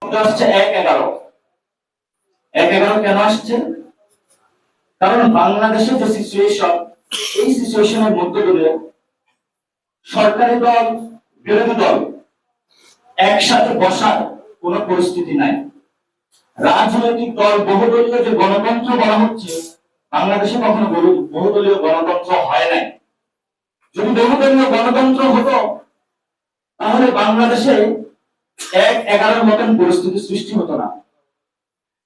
আসছে সরকারি দল, বিরোধী দল একসাথে বসার পরিস্থিতি নাই। রাজনৈতিক দল, বহুদলীয় যে গণতন্ত্র বলা হচ্ছে, বাংলাদেশে কখনো বহু- বহুদলীয় গণতন্ত্র হয় নাই। যদি বহুদলীয় গণতন্ত্র হতো, তাহলে বাংলাদেশে এক এগারোর মতন পরিস্থিতি সৃষ্টি হতো না।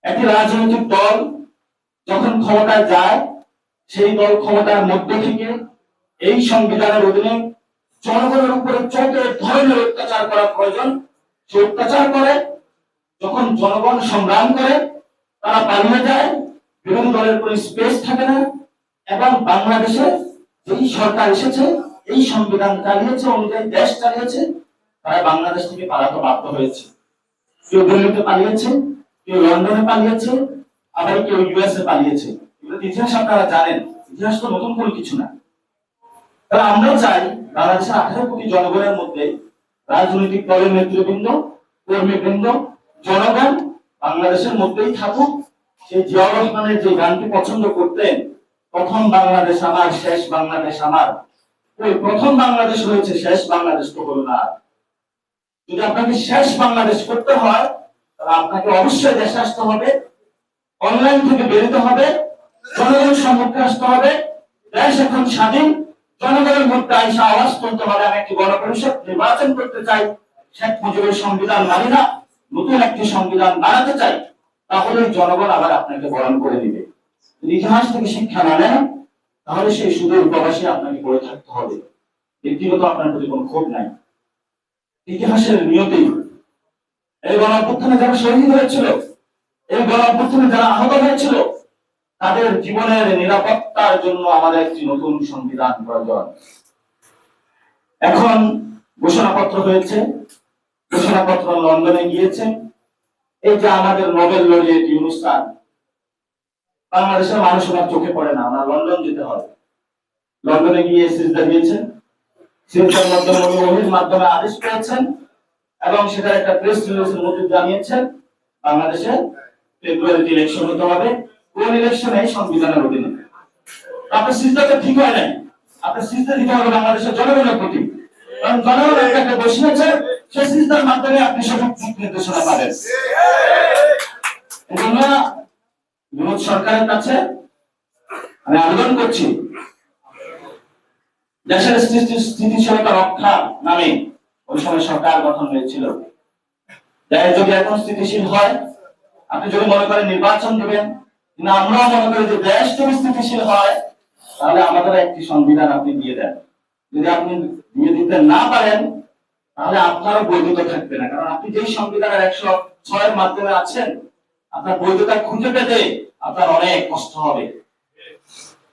একটি রাজনৈতিক দল যখন ক্ষমতায় যায়, সেই দল ক্ষমতার মধ্যে থেকে এই সংবিধানের অধীনে জনগণের উপরে চোখে ধরনের অত্যাচার করা প্রয়োজন, সে অত্যাচার করে। যখন জনগণ সংগ্রাম করে, তারা পালিয়ে যায় বিরোধী দলের কোনো স্পেস থাকে না। এবং বাংলাদেশে যেই সরকার এসেছে, এই সংবিধান চালিয়েছে, অনুযায়ী দেশ চালিয়েছে তারা বাংলাদেশ থেকে পালাতে বাধ্য হয়েছে। কেউ দিল্লিতে পালিয়েছে, কেউ লন্ডনে পালিয়েছে, আবার কেউ ইউএসএ পালিয়েছে। ইতিহাস আপনারা জানেন। ইতিহাস তো নতুন কোনো কিছু না। তাহলে আমরাও চাই বাংলাদেশের আঠারো কোটি জনগণের মধ্যে রাজনৈতিক দলের নেতৃবৃন্দ, কর্মীবৃন্দ, জনগণ বাংলাদেশের মধ্যেই থাকুক। সেই জিয়াউর রহমানের যে গানটি পছন্দ করতেন, প্রথম বাংলাদেশ আমার, শেষ বাংলাদেশ আমার। ওই প্রথম বাংলাদেশ হয়েছে, শেষ বাংলাদেশ তো হলো না। যদি আপনাকে শেষ বাংলাদেশ করতে হয়, তাহলে আপনাকে অবশ্যই দেশে আসতে হবে, অনলাইন থেকে বেরোতে হবে, জনগণের সম্মুখে আসতে হবে, দেশ এখন স্বাধীন, জনগণের মধ্যে আইসা আওয়াজ তুলতে হবে। আমি একটি গণপরিষদ নির্বাচন করতে চাই, শেখ মুজিবের সংবিধান মানি না, নতুন একটি সংবিধান বানাতে চাই তাহলে জনগণ আবার আপনাকে বরণ করে দিবে। ইতিহাস থেকে শিক্ষা না নেন, তাহলে সেই সুদূর প্রবাসী আপনাকে পড়ে থাকতে হবে। ব্যক্তিগত আপনার প্রতি কোনো ক্ষোভ নাই। ইতিহাসের নিয়তি। এই গণ অভ্যুত্থানে যারা শহীদ হয়েছিল, এই গণ অভ্যুত্থানে যারা আহত হয়েছিল, তাদের জীবনের নিরাপত্তার জন্য আমাদের একটি নতুন সংবিধান প্রয়োজন। এখন ঘোষণাপত্র হয়েছে। ঘোষণাপত্র লন্ডনে গিয়েছে। এই যে আমাদের নোবেল লরিয়েট ইউনুস স্যার। বাংলাদেশের মানুষ চোখে পড়ে না আমরা লন্ডন যেতে হবে। লন্ডনে গিয়ে সিজদা দিয়েছেন। মাধ্যমে আদেশ পেয়েছেন এবং সেটার একটা প্রেস রিলিজের জানিয়েছেন। বাংলাদেশে ফেব্রুয়ারিতে ইলেকশন হতে হবে। কোন সংবিধানের অধীনে? আপনার সিজদাটা ঠিক হয় নাই। আপনার সিজদা দিতে হবে বাংলাদেশের জনগণের প্রতি। কারণ জনগণ আপনাকে বসিয়েছে সে সিজদার মাধ্যমে আপনি সঠিক দিক নির্দেশনা পাবেন। এজন্য বিনোদ সরকারের কাছে আমি আবেদন করছি দেশের স্থিতিশীলতা রক্ষা নামে ওই সময় সরকার গঠন হয়েছিল। দেশ যদি এখন স্থিতিশীল হয়, আপনি যদি মনে করেন নির্বাচন দেবেন না আমরাও মনে করি যে দেশ যদি স্থিতিশীল হয়, তাহলে আমাদের একটি সংবিধান আপনি দিয়ে দেন। যদি আপনি দিয়ে দিতে না পারেন, তাহলে আপনারও বৈধতা থাকবে না। কারণ আপনি যেই সংবিধানের একশো ছয়ের মাধ্যমে আছেন, আপনার বৈধতা খুঁজে পেতে আপনার অনেক কষ্ট হবে।